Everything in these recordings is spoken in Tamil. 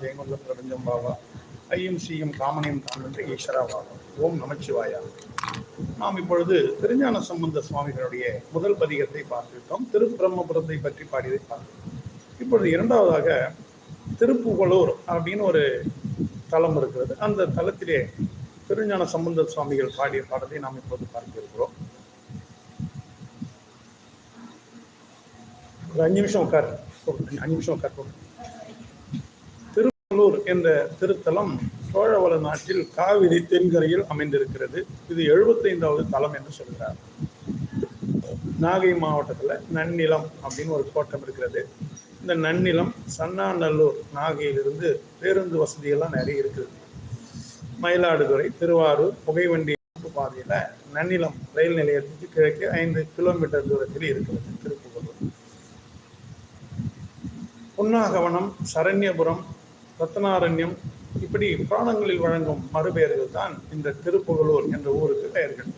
ஜெயங்கொண்ட பிரபஞ்சம் பாவா. ஐயும் ஸ்ரீயும் காமனையும் காண்கின்ற ஈஸ்வரா ஓம் நமச்சிவாயா. நாம் இப்பொழுது திருஞான சம்பந்த சுவாமிகளுடைய முதல் பதிகத்தை பார்த்துவிட்டோம். திருப்பிரம்மபுரத்தை பற்றி பாடியதை பார்த்தோம் இப்பொழுது இரண்டாவதாக திருப்புகலூர் அப்படின்னு ஒரு தலம் இருக்கிறது. அந்த தலத்திலே திருஞான சம்பந்த சுவாமிகள் பாடிய பாடத்தை நாம் இப்போது பார்த்திருக்கிறோம் ஒரு அஞ்சு நிமிஷம் உட்கார். அஞ்சு நிமிஷம் உட்கார். போட்டு என்ற திருத்தலம் சோழவள நாட்டில் காவிரி தென்கரையில் அமைந்திருக்கிறது. இது எழுபத்தைந்தாவது தலம் என்று சொல்கிறார் நாகை மாவட்டத்தில் நன்னிலம் அப்படின்னு ஒரு கோட்டம் இருக்கிறது. இந்த நன்னிலம் சன்னாநல்லூர் நாகையிலிருந்து பேருந்து வசதியெல்லாம் நிறைய இருக்குது. மயிலாடுதுறை திருவாரூர் புகைவண்டி பாதையில் நன்னிலம் ரயில் நிலையத்துக்கு கிழக்கே ஐந்து கிலோமீட்டர் தூரத்தில் இருக்கிறது திருப்புகலூர் புன்னாகவனம் சரண்யபுரம் ரத்னாரண்யம் இப்படி புராணங்களில் வழங்கும் மறுபெயர்கள் தான் இந்த திருப்புகலூர் என்ற ஊருக்கு பெயர்கள்.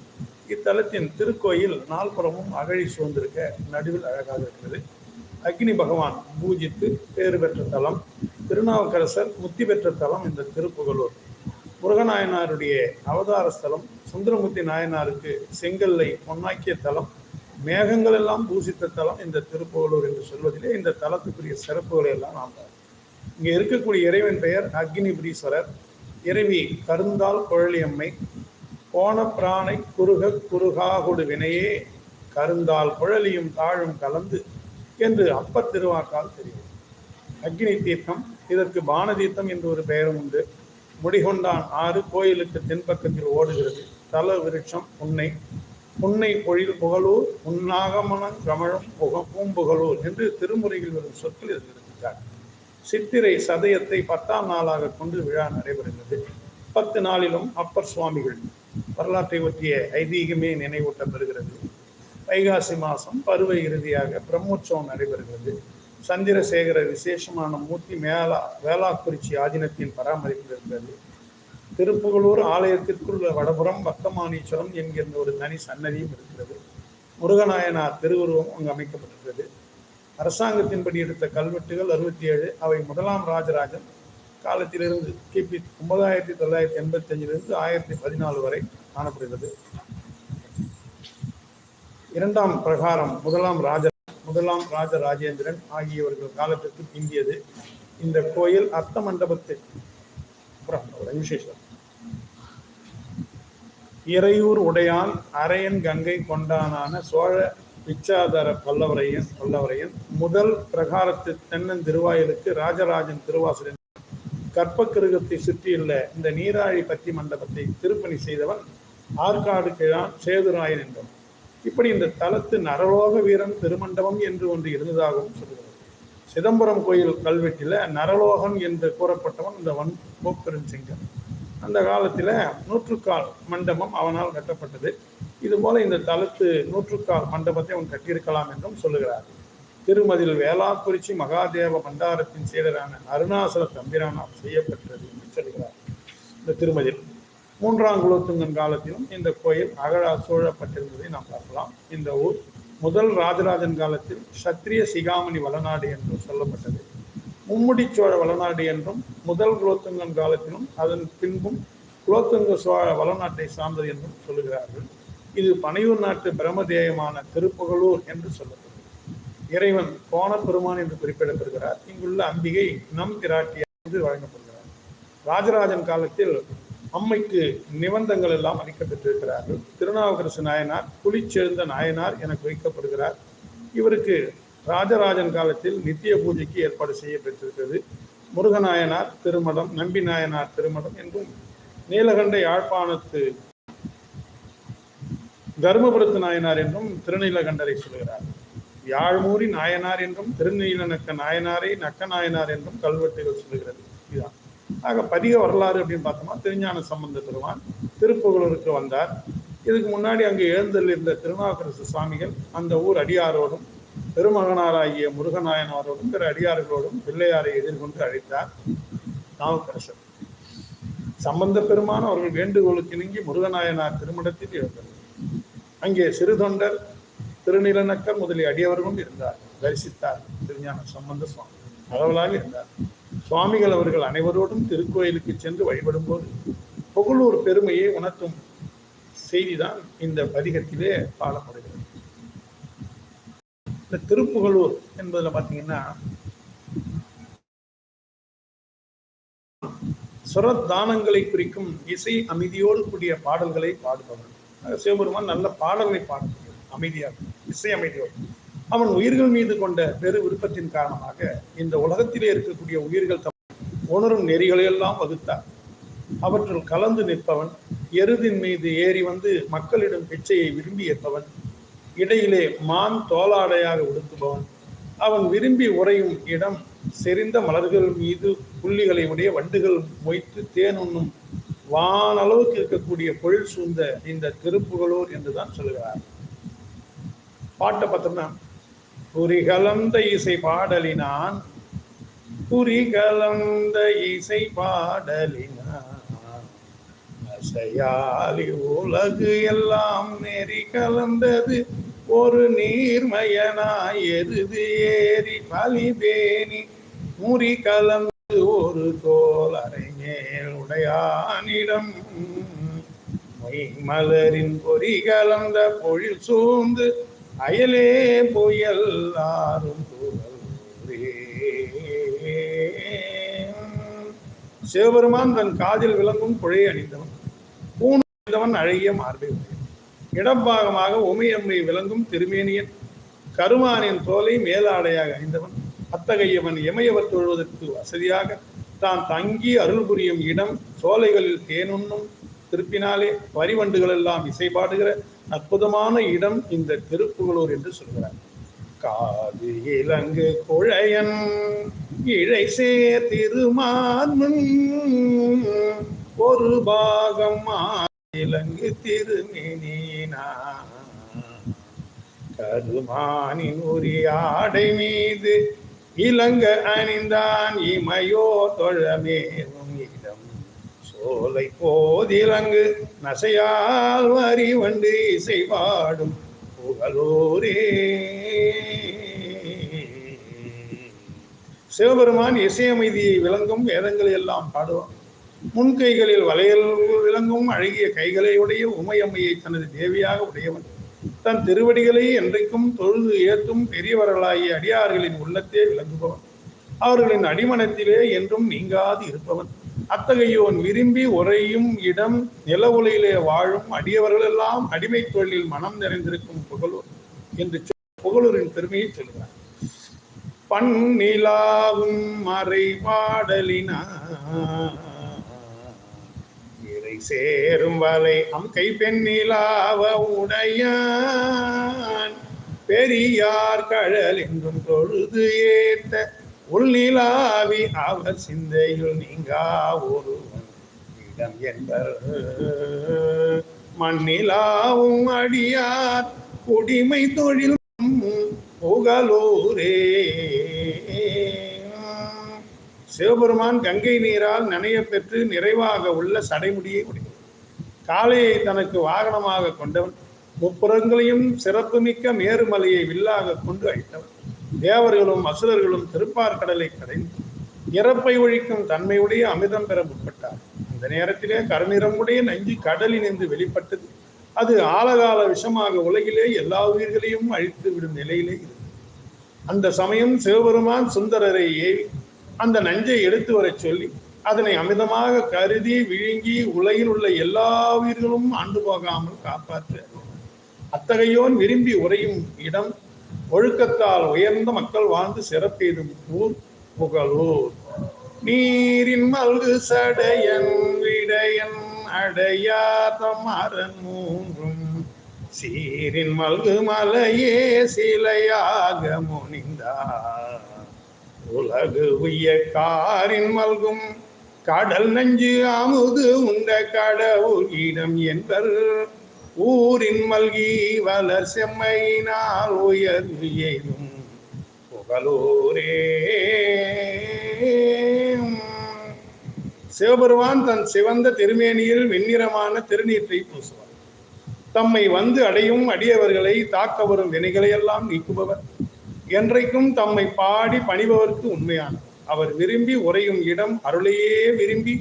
இத்தலத்தின் திருக்கோயில் நால்புறமும் அகழி சூழ்ந்திருக்க நடுவில் அழகாக இருக்கிறது. அக்னி பகவான் பூஜித்து பேறு பெற்ற தலம் திருநாவுக்கரசர் முத்தி பெற்ற தலம் இந்த திருப்புகலூர் முருகநாயனாருடைய அவதார ஸ்தலம் சுந்தரமூர்த்தி நாயனாருக்கு செங்கல்லை பொன்னாக்கிய தலம் மேகங்கள் எல்லாம் பூசித்த தலம் இந்த திருப்புகலூர் என்று சொல்வதிலே இந்த தலத்துக்குரிய சிறப்புகளை எல்லாம் நாம் இங்கே இருக்கக்கூடிய இறைவன் பெயர் அக்னிபுரீஸ்வரர் இறைவி கருந்தால் குழலியம்மை போன பிராணை குறுக குறுகாகுடு வினையே கருந்தால் குழலியும் தாழும் கலந்து என்று அப்பத் திருவாக்கால் தெரியும். அக்னி தீர்த்தம் இதற்கு பான தீர்த்தம் என்று ஒரு பெயரும் உண்டு. முடிகொண்டான் ஆறு கோயிலுக்கு தென்பக்கத்தில் ஓடுகிறது. தல விருட்சம் உன்னை புன்னை பொழில் புகழூர் உன்னாகமனம் கமழும் புக பூம்புகழூர் என்று திருமுறையில் வரும் சொற்கள் இதில் இருக்கிறார் சித்திரை சதயத்தை பத்தாம் நாளாக கொண்டு விழா நடைபெறுகிறது. பத்து நாளிலும் அப்பர் சுவாமிகள் வரலாற்றை ஒற்றிய ஐதீகமே நினைவூட்டம் பெறுகிறது வைகாசி மாதம் பருவ இறுதியாக பிரம்மோற்சவம் நடைபெறுகிறது. சந்திரசேகர விசேஷமான மூர்த்தி மேலா வேளாக்குறிச்சி ஆதீனத்தின் பராமரிப்பில் இருக்கிறது. திருப்புகலூர் ஆலயத்திற்குள் வடபுறம் பக்தமானீஸ்வரம் என்கின்ற ஒரு தனி சன்னதியும் இருக்கிறது. முருகநாயனார் திருவுருவம் அங்கு அமைக்கப்பட்டிருக்கிறது. அரசாங்கத்தின்படி எடுத்த கல்வெட்டுகள் அறுபத்தி ஏழு அவை முதலாம் ராஜராஜன் காலத்திலிருந்து கிபி ஒன்பதாயிரத்தி தொள்ளாயிரத்தி எண்பத்தி அஞ்சிலிருந்து ஆயிரத்தி பதினாலு வரை காணப்படுகிறது. இரண்டாம் பிரகாரம் முதலாம் ராஜ முதலாம் ராஜ ராஜேந்திரன் ஆகியவர்கள் காலத்திற்கு பிந்தியது. இந்த கோயில் அர்த்த மண்டபத்தில் விசேஷம். இறையூர் உடையான் அரையன் கங்கை கொண்டானான சோழ பிச்சாதர பல்லவரையன் பல்லவரையன் முதல் பிரகாரத்து தென்னன் திருவாயிலுக்கு ராஜராஜன் திருவாசலன் கற்பக்கிருகத்தை சுற்றியுள்ள இந்த நீராழி பத்தி மண்டபத்தை திருப்பணி செய்தவன் ஆற்காடு கிழான் சேதுராயன் என்றான் இப்படி இந்த தலத்து நரலோக வீரன் திருமண்டபம் என்று ஒன்று இருந்ததாகவும் சொல்கிறது. சிதம்பரம் கோயில் கல்வெட்டில் நரலோகன் என்று கூறப்பட்டவன் இந்த வன் கோப்பெருஞ்சிங்கன் அந்த காலத்தில் நூற்றுக்கால் மண்டபம் அவனால் கட்டப்பட்டது. இதுபோல இந்த தளத்து நூற்றுக்கால் மண்டபத்தை அவன் கட்டியிருக்கலாம் என்றும் சொல்லுகிறார். திருமதில் வேளாக்குறிச்சி மகாதேவ பண்டாரத்தின் சீடரான அருணாசல தம்பிரானால் செய்யப்பட்டது என்று சொல்கிறார். இந்த திருமதியில் மூன்றாம் குலோத்துங்கன் காலத்திலும் இந்த கோயில் அகழா சூழப்பட்டிருந்ததை நாம் பார்க்கலாம். இந்த ஊர் முதல் ராஜராஜன் காலத்தில் சத்திரிய சிகாமணி வளநாடு என்றும் சொல்லப்பட்டது. மும்முடி சோழ வளநாடு என்றும் முதல் குலோத்துங்கன் காலத்திலும் அதன் பின்பும் குலோத்துங்க சோழ வளநாட்டை சார்ந்தது என்றும் சொல்லுகிறார்கள். இது பனையூர் நாட்டு பிரமதேயமான திருப்புகலூர் என்று சொல்லப்பட்டது இறைவன் கோண பெருமான் என்று குறிப்பிடப்படுகிறார். இங்குள்ள அம்பிகை நம் பிராட்டியார் என்று வழங்கப்படுகிறார். ராஜராஜன் காலத்தில் அம்மைக்கு நிபந்தங்கள் எல்லாம் அளிக்கப்பட்டிருக்கிறார்கள். திருநாவுக்கரசு நாயனார் புலிச்செழுந்த நாயனார் என குறிக்கப்படுகிறார். இவருக்கு ராஜராஜன் காலத்தில் நித்திய பூஜைக்கு ஏற்பாடு செய்யப்பட்டிருக்கிறது. முருகநாயனார் திருமடம் நம்பி நாயனார் திருமடம் என்றும் நீலகண்ட யாழ்ப்பாணத்து தருமபுரத்து நாயனார் என்றும் திருநீலகண்டரை சொல்கிறார். யாழ்மூரி நாயனார் என்றும் திருநீலநக்க நாயனாரை நக்க நாயனார் என்றும் கல்வெட்டுகள் சொல்லுகிறது. இதுதான். ஆக பதிக வரலாறு அப்படின்னு பார்த்தோம்னா திருஞான சம்பந்த பெருமான் திருப்புகலூருக்கு வந்தார். இதுக்கு முன்னாடி அங்கு எழுந்தல் இருந்த திருநாவுக்கரசு சுவாமிகள் அந்த ஊர் அடியாரோடும் பெருமகனாராகிய முருகநாயனாரோடும் பிற அடியார்களோடும் பிள்ளையாரை எதிர்கொண்டு அழைத்தார் நாவுக்கரசர். சம்பந்த பெருமான் அவர்கள் வேண்டுகோளுக்கு நீங்கி முருகநாயனார் திருமணத்தில் எழுந்தார் அங்கே சிறு தொண்டர் திருநிலநக்கர் முதலிய அடியவர்களும் இருந்தார். தரிசித்தார். திருஞான சம்பந்த சுவாமி. அளவலாக இருந்தார். சுவாமிகள் அவர்கள் அனைவரோடும் திருக்கோயிலுக்கு சென்று வழிபடும்போது புகழூர் பெருமையை உணர்த்தும் செய்திதான் இந்த பதிகத்திலே பாடப்படுகிறது. இந்த திருப்புகழூர் என்பதுல பாத்தீங்கன்னா சுரத்தானங்களை குறிக்கும் இசை அமைதியோடு கூடிய பாடல்களை பாடுபவர். சிவபெருமான் நல்ல பாடல்களை பாடக்கூடிய அமைதியாக இசை அமைதியோடு. அவன் உயிர்கள் மீது கொண்ட பெரு விருப்பத்தின் காரணமாக இந்த உலகத்திலே இருக்கக்கூடிய உயிர்கள் தம் உணரும் நெறிகளையெல்லாம் வகுத்தார். அவற்றுள் கலந்து நிற்பவன் எருதின் மீது ஏறி வந்து மக்களிடம் பிச்சையை விரும்பி ஏற்பவன் இடையிலே மான் தோலாடையாக உடுத்துபவன் அவன் விரும்பி உறையும் இடம் செறிந்த மலர்கள் மீது புள்ளிகளை உடைய வண்டுகள் மொய்த்து தேன் உண்ணும் வானளவுக்கு இருக்கக்கூடிய பொழில் சூழ்ந்த இந்த திருப்புகழூர் என்றுதான் சொல்கிறார். பாட்டை பார்த்தோம்னா குறி கலந்த இசை பாடலினான் குறி கலந்த இசை பாடலினான். அசையாலி உலகு எல்லாம் நெறி கலந்தது ஒரு நீர்மயனாய் எருது ஏறி பலிபேணி முறி கலந்த ஒரு தோல் அரைஞேல் உடையானிடம். மலரின் பொறி கலந்த பொழில் சூழ்ந்து அயலே புயல் ஆறும் சிவபெருமான் தன் காதில் விளங்கும் குழை அணிந்தவன். பூணு அழகிய மார்பை இடப்பாகமாக உமையம்மை விளங்கும் திருமேனியன். கருமானின் தோலை மேலாடையாக அணிந்தவன். அத்தகையவன் இமயவர் தொழுவதற்கு வசதியாக தான் தங்கி அருள் புரியும் இடம் சோலைகளில் தேனுண்ணும். திருப்பினாலே வரிவண்டுகள் எல்லாம் இசைப்பாடுகிற அற்புதமான இடம் இந்த திருப்புகளூர் என்று சொல்கிறார். காது இலங்கு குழையன் இழை சேர் திருமார்மன் ஒரு பாகம் இலங்கு திருமேனா கருமானின் உரியாடை மீது இலங்க அணிந்தான் இமையோ தொழமேவும் இடம். சோலை போதிலங்கு நசையால் வரி வண்டு இசை பாடும் புகழோரே. சிவபெருமான் இசையமைதியை விளங்கும் வேதங்களை எல்லாம் பாடுவான். முன்கைகளில் வளையல் விளங்கும் அழகிய கைகளை உடைய உமையம்மையை தனது தேவியாக உடையவன். தன் திருவடிகளை என்றைக்கும் தொழுது ஏற்றும் பெரியவர்களாகிய அடியார்களின் உள்ளத்தே விளங்குபவன். அவர்களின் அடிமனத்திலே என்றும் நீங்காது இருப்பவன். அத்தகையோன் விரும்பி உறையும் இடம் நில உலையிலே வாழும் அடியவர்களெல்லாம் அடிமை தொழிலில் மனம் நிறைந்திருக்கும் புகழூர் என்று புகழூரின் பெருமையை சொல்கிறார். பன்னிலாவும் மறை பாடலினா சேரும் வலை அம்கை பெண்ணிலாவ உடையான். பெரியார் கழல் என்றும் தொழுது ஏத்த உள்நிலாவி அவர் சிந்தையுள் நீங்கா ஒருவன். இடம் என்பர் மண்ணிலாவும் அடியார். குடிமை தொழில் புகழூரே சிவபெருமான் கங்கை நீரால் நனைய பெற்று நிறைவாக உள்ள சடைமுடியை உடையவன். காளையை தனக்கு வாகனமாக கொண்டவன். முப்புறங்களையும் சிறப்புமிக்க மேருமலையை வில்லாக கொண்டு அழித்தவன். தேவர்களும் அசுரர்களும் திருப்பார்கடலை கடைந்து இறப்பை ஒழிக்கும் தன்மையுடைய அமிர்தம் பெற முற்பட்டார். அந்த நேரத்திலே கருநிறமுடைய நஞ்சு கடலினின்று வெளிப்பட்டது. அது ஆலகால விஷமாக உலகிலே எல்லா உயிர்களையும் அழித்து விடும் நிலையிலே இருந்தது. அந்த சமயம் சிவபெருமான் சுந்தரரை ஏவி அந்த நஞ்சை எடுத்து வரச் சொல்லி அதனை அமிதமாக கருதி விழுங்கி உலகில் உள்ள எல்லா உயிர்களும் ஆண்டு போகாமல் காப்பாற்ற. அத்தகையோன் விரும்பி உறையும் இடம் ஒழுக்கத்தால் உயர்ந்த மக்கள் வாழ்ந்து சிறப்பெய்தும் ஊர் புகழூர். நீரின் மல்கு சடையன் விடையன் அடையாதம் அரண் மூன்றும். சீரின் மல்கு மலையே சிலையாக முனிந்தார் உலகு உய்ய காரின் மல்கும். கடல் நஞ்சு அமுது உண்ட கடவுள் இடம் என்பர். ஊரின் மல்கி வளர் செம்மையினால் உயர்வு எய்தும் புகழூரே. சிவபெருமான் தன் சிவந்த திருமேனியில் வெண்ணிறமான திருநீற்றை பூசுவார். தம்மை வந்து அடையும் அடியவர்களை தாக்க வரும் வினைகளை எல்லாம் நீக்குபவர். என்றைக்கும் தம்மை பாடி பணிபவர்க்கு உண்மையானவர். அவர் விரும்பி உறையும் இடம் அருளையே விரும்பி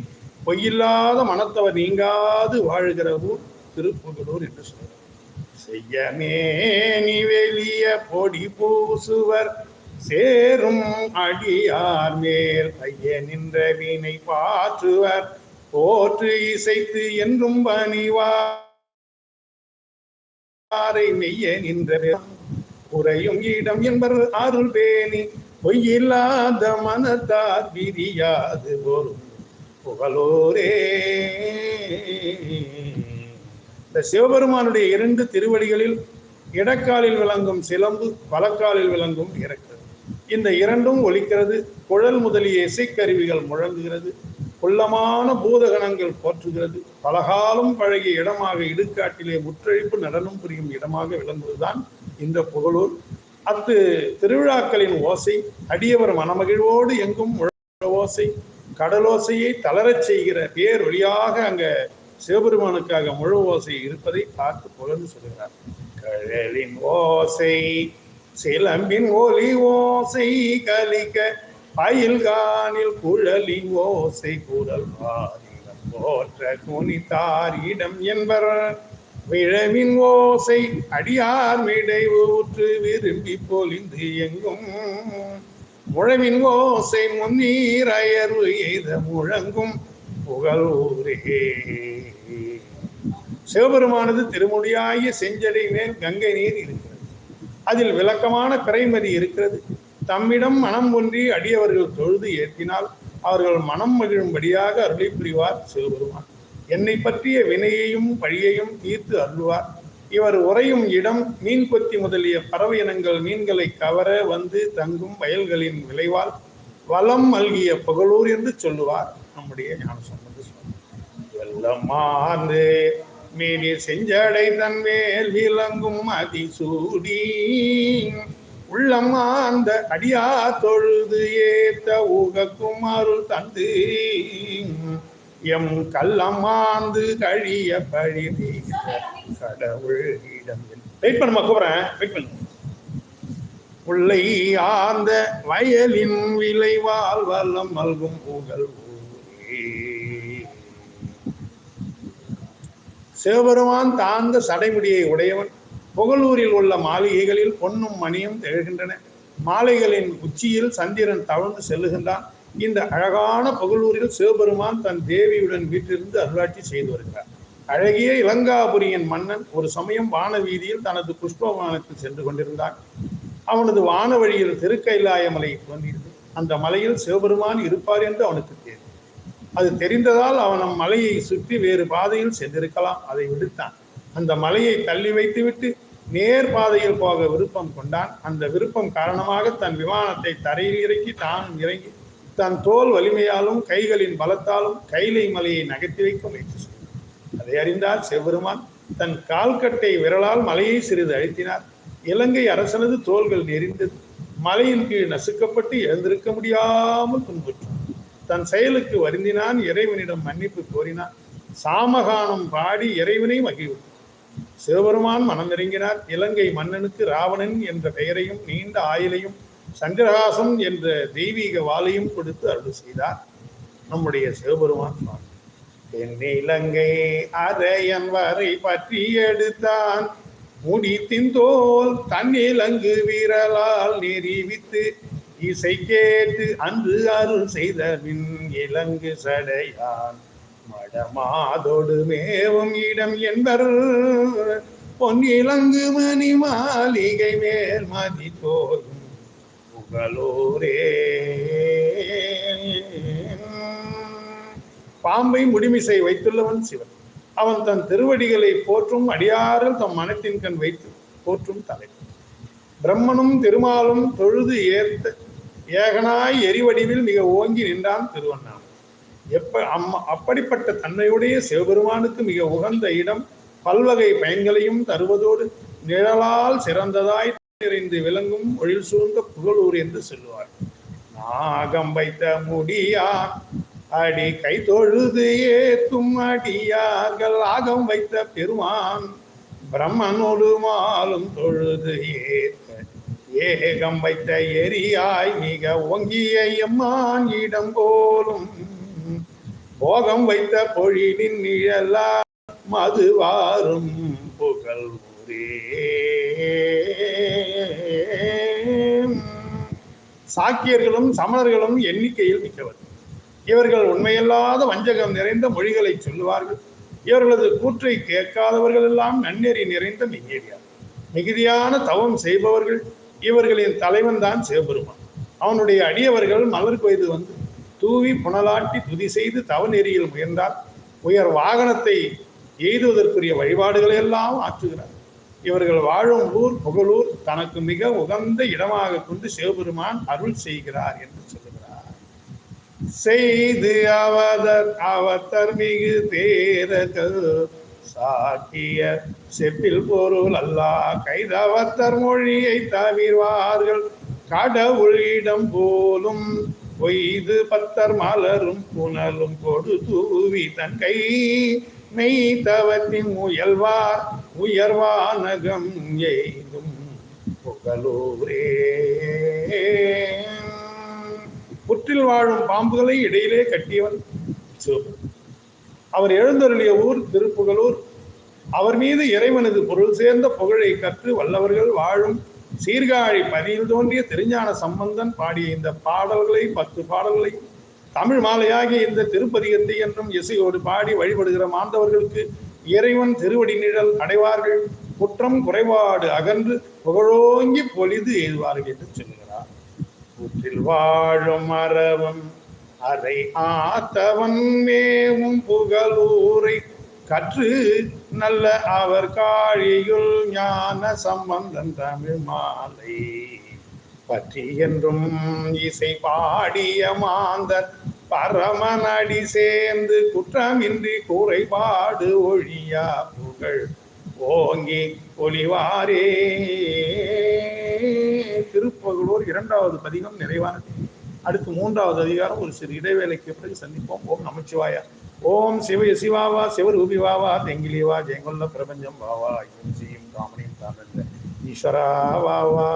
பொய்யில்லாத மனத்தவர் நீங்காது வாழ்கிற ஊர் திருப்புகலூர் என்று சொல்றார். செய்யமே நீ வெளிய பொடி பூசுவர் சேரும் அடியார் மேல் ஐய நின்ற வீணை பாற்றுவர் போற்று இசைத்து என்றும் பணிவாரை மெய்ய நின்ற உரையும் இடம் என்பர் அருள் பேணி பொய்யில்லாத மனத்தார் விரியாது ஒரு புகழோரே. இந்த சிவபெருமானுடைய இரண்டு திருவடிகளில் இடக்காலில் விளங்கும் சிலம்பு பலக்காலில் விளங்கும் இறக்கிறது இந்த இரண்டும் ஒலிக்கிறது. குழல் முதலிய இசைக்கருவிகள் முழங்குகிறது. குள்ளமான பூதகணங்கள் போற்றுகிறது. பலகாலம் பழகிய இடமாக இடுகாட்டிலே முற்றழிப்பு நடனம் புரியும் இடமாக விளங்குவதுதான் இந்த புகழூர். அத்து திருவிழாக்களின் ஓசை அடியவர் மனமகிழ்வோடு எங்கும் ஓசை கடலோசையை தளரச் செய்கிற பேரொழியாக அங்க சிவபெருமானுக்காக முழு ஓசை இருப்பதை பார்த்து புகழ்ந்து சொல்கிறார். கழலின் ஓசை சிலம்பின் ஒலி ஓசை கலிக்க பயில்கானில் குழலின் ஓசை குரல் பாரிடம் போற்ற குனித்தாரிடம் என்பர் விழவின் ஓசை அடியார் மிடை ஊற்று விரும்பி பொலிந்து எங்கும். முழவின் ஓசை முன்னீர் அயர்வு எய்த முழங்கும் புகழூரே சிவபெருமானது திருமொழியாகிய செஞ்சடை மேல் கங்கை நீர் இருக்கிறது. அதில் விளக்கமான பிறைமதி இருக்கிறது. தம்மிடம் மனம் ஒன்றி அடியவர்கள் தொழுது ஏற்றினால் அவர்கள் மனம் மகிழும்படியாக அருளை புரிவார் சிவபெருமான். என்னை பற்றிய வினையையும் பழியையும் தீர்த்து அருள்வார். இவர் உறையும் இடம் மீன் கொத்தி முதலிய பறவை இனங்கள் மீன்களை கவர வந்து தங்கும் வயல்களின் விளைவால் வளம் மல்கிய புகழூர் என்று சொல்லுவார். நம்முடைய ஞானசம்பந்த சுவாமி. வெள்ளமாந்து மீனி செஞ்சடை தன் மேல் விளங்கும் அதிசூடி. உள்ளமாந்த அடியா தொழுது ஏத்த ஊகக்கும் அருள் தந்து. எம் கள்ளமாந்து கழிய பழி கடவுள் இடம் வெயிட் பண்ணுமா கூப்பிடுறேன். வெயிட் பண்ணு. உள்ளை ஆர்ந்த வயலின் விளைவால் வல்லம் மல்கும் புகழ் சிவபெருமான் தாழ்ந்த சடைமுடியை உடையவன். புகழூரில் உள்ள மாளிகைகளில் பொன்னும் மணியும் திகழ்கின்றன மாலைகளின் உச்சியில் சந்திரன் தவழ்ந்து செல்லுகின்றான். இந்த அழகான பகலூரில் சிவபெருமான் தன் தேவியுடன் வீட்டிலிருந்து அருளாட்சி செய்து வருகிறார். அழகிய இலங்காபுரியின் மன்னன் ஒரு சமயம் வான வீதியில் தனது புஷ்பவானத்தில் சென்று கொண்டிருந்தான். அவனது வான வழியில் திருக்கைலாய மலை தோன்றியது. அந்த மலையில் சிவபெருமான் இருப்பார் என்று அவனுக்கு தெரியும். அது தெரிந்ததால் அவன் அம்மலையை சுற்றி வேறு பாதையில் சென்றிருக்கலாம். அதை விடுத்தான். அந்த மலையை தள்ளி வைத்துவிட்டு நேர் பாதையில் போக விருப்பம் கொண்டான். அந்த விருப்பம் காரணமாக தன் விமானத்தை தரையில் இறக்கி தானும் இறங்கி தன் தோல் வலிமையாலும் கைகளின் பலத்தாலும் கைலை மலையை நகர்த்தி வைக்க முயற்சி செய்தார் அதை அறிந்தார் சிவபெருமான் தன் கால்கட்டை விரலால் மலையை சிறிது அழுத்தினார். இலங்கை அரசனது தோள்கள் நெறிந்தது மலையின் கீழ் நசுக்கப்பட்டு எழுந்திருக்க முடியாமல் துன்புற்றான் தன் செயலுக்கு வருந்தினான் இறைவனிடம் மன்னிப்பு கோரினான். சாமகானம் பாடி இறைவனை மகிழ்வு சிவபெருமான் மனம் இறங்கினார் இலங்கை மன்னனுக்கு ராவணன் என்ற பெயரையும் நீண்ட ஆயிலையும் சங்கரஹாசம் என்ற தெய்வீக வாளையும் கொடுத்து அருள் செய்தார். நம்முடைய சிவபெருமான் சுவாமி. தென்னிலங்கை அரையன் வரை பற்றி எடுத்தான். முடித்தின் தோல் தன்னிலங்கு வீரலால் நெறிவித்து இசை கேட்டு அன்று அருள் செய்த மின் இலங்கு சடையான். மடமாதொடு மேவும் இடம் என்பர் பொன்னிலங்கு மணி மாளிகை மேல் மதி தோல் புகழோரே பாம்பை முடிமிசை வைத்துள்ளவன் சிவன். அவன் தன் திருவடிகளை போற்றும் அடியாரில் தம் மனத்தின் கண் வைத்து போற்றும் தலை பிரம்மனும் திருமாலும் தொழுது ஏத்த ஏகனாய் எரிவடிவில் மிக ஓங்கி நின்றான் திருவண்ணாமலை. எப்ப அம்மா அப்படிப்பட்ட தன்மையுடைய சிவபெருமானுக்கு மிக உகந்த இடம் பல்வகை பயன்களையும் தருவதோடு நிழலால் சிறந்ததாய் நிறைந்து விளங்கும் ஒழில் சூழ்ந்த புகழூர் என்று சொல்லுவார். நாகம் வைத்த முடியா அடி கை தொழுது ஏத்தும் அடியார்கள். ஆகம் வைத்த பெருமான் பிரம்மனோடு மாலும் தொழுது ஏத்த ஏகம் வைத்த எரியாய் மிக ஓங்கிய எம்மான் இடம் போலும். போகம் வைத்த பொழிலின் நிழலா மது புகழ் சாக்கியர்களும் சமணர்களும் எண்ணிக்கையில் மிக்கவர். இவர்கள் உண்மையில்லாத வஞ்சகம் நிறைந்த மொழிகளை சொல்லுவார்கள். இவர்களது கூற்றை கேட்காதவர்கள் எல்லாம் நன்னெறி நிறைந்த மிகேரியார் மிகுதியான தவம் செய்பவர்கள் இவர்களின் தலைவன் தான் சிவபெருமான். அவனுடைய அடியவர்கள் மலர் கொய்து வந்து தூவி புனலாட்டி துதி செய்து தவநெறியில் முயன்றால் உயர் வாகனத்தை எய்துவதற்குரிய வழிபாடுகளை எல்லாம் ஆற்றுகிறார். இவர்கள் வாழும் ஊர் புகழூர் தனக்கு மிக உகந்த இடமாக கொண்டு சிவபெருமான் அருள் செய்கிறார் என்று சொல்லுகிறார். செய்து அவதர் அவத்தர் மிகு தேரர்கள் சாக்கிய செப்பில் பொருள் அல்லா கைதவத்தர் மொழியை தவிர்வார்கள். கடவுளிடம் போலும் பொய்து பத்தர் மலரும் புனலும் கொடு தூவி தன் கை நெய்தவத்தின் முயல்வார். உயர்வானகம் எய்தும் புகழூரே. புற்றில் வாழும் பாம்புகளை இடையிலே கட்டியவன் சிவபெருமான். அவர் எழுந்தருளிய ஊர் திருப்புகலூர் அவர் மீது இறைவனது பொருள் சேர்ந்த புகழை கற்று வல்லவர்கள் வாழும் சீர்காழி பதியில் தோன்றிய திருஞான சம்பந்தன் பாடிய இந்த பாடல்களை பத்து பாடல்களை தமிழ் மாலையாகிய இந்த திருப்பதிகத்தை என்றும் இசையோடு பாடி வழிபடுகிற மாந்தவர்களுக்கு இறைவன் திருவடி நிழல் அடைவார்கள். குற்றம் குறைபாடு அகன்று புகழோங்கி பொலிது எய்துவார்கள் என்று சொல்கிறார் கூற்றில் வாழும் மரவம் அரை ஆத்தவன் மேவும் புகழூரை கற்று நல்ல அவர் காழியுள் ஞான சம்பந்தன் தமிழ் மாலை. பற்றி என்றும் இசை பாடிய மாந்தர் பரமனடி சேர்ந்து குற்றமின்றி குறைபாடு ஒழியா புகழ் ஓங்கி ஒளிவாரே. திருப்பகலூர் இரண்டாவது பதிகம் நிறைவானது அடுத்து மூன்றாவது அதிகாரம் ஒரு சிறு இடைவேளைக்கு பிறகு சந்திப்போம். ஓம் நமச்சிவாயா. ஓம் சிவ சிவாவா சிவரூபிவாவா தெங்கிலிவா ஜெயங்கொல்ல பிரபஞ்சம் வாவா இவன் செய்யும் காமனையும் தாமல்ல ஈஸ்வரா வாவா.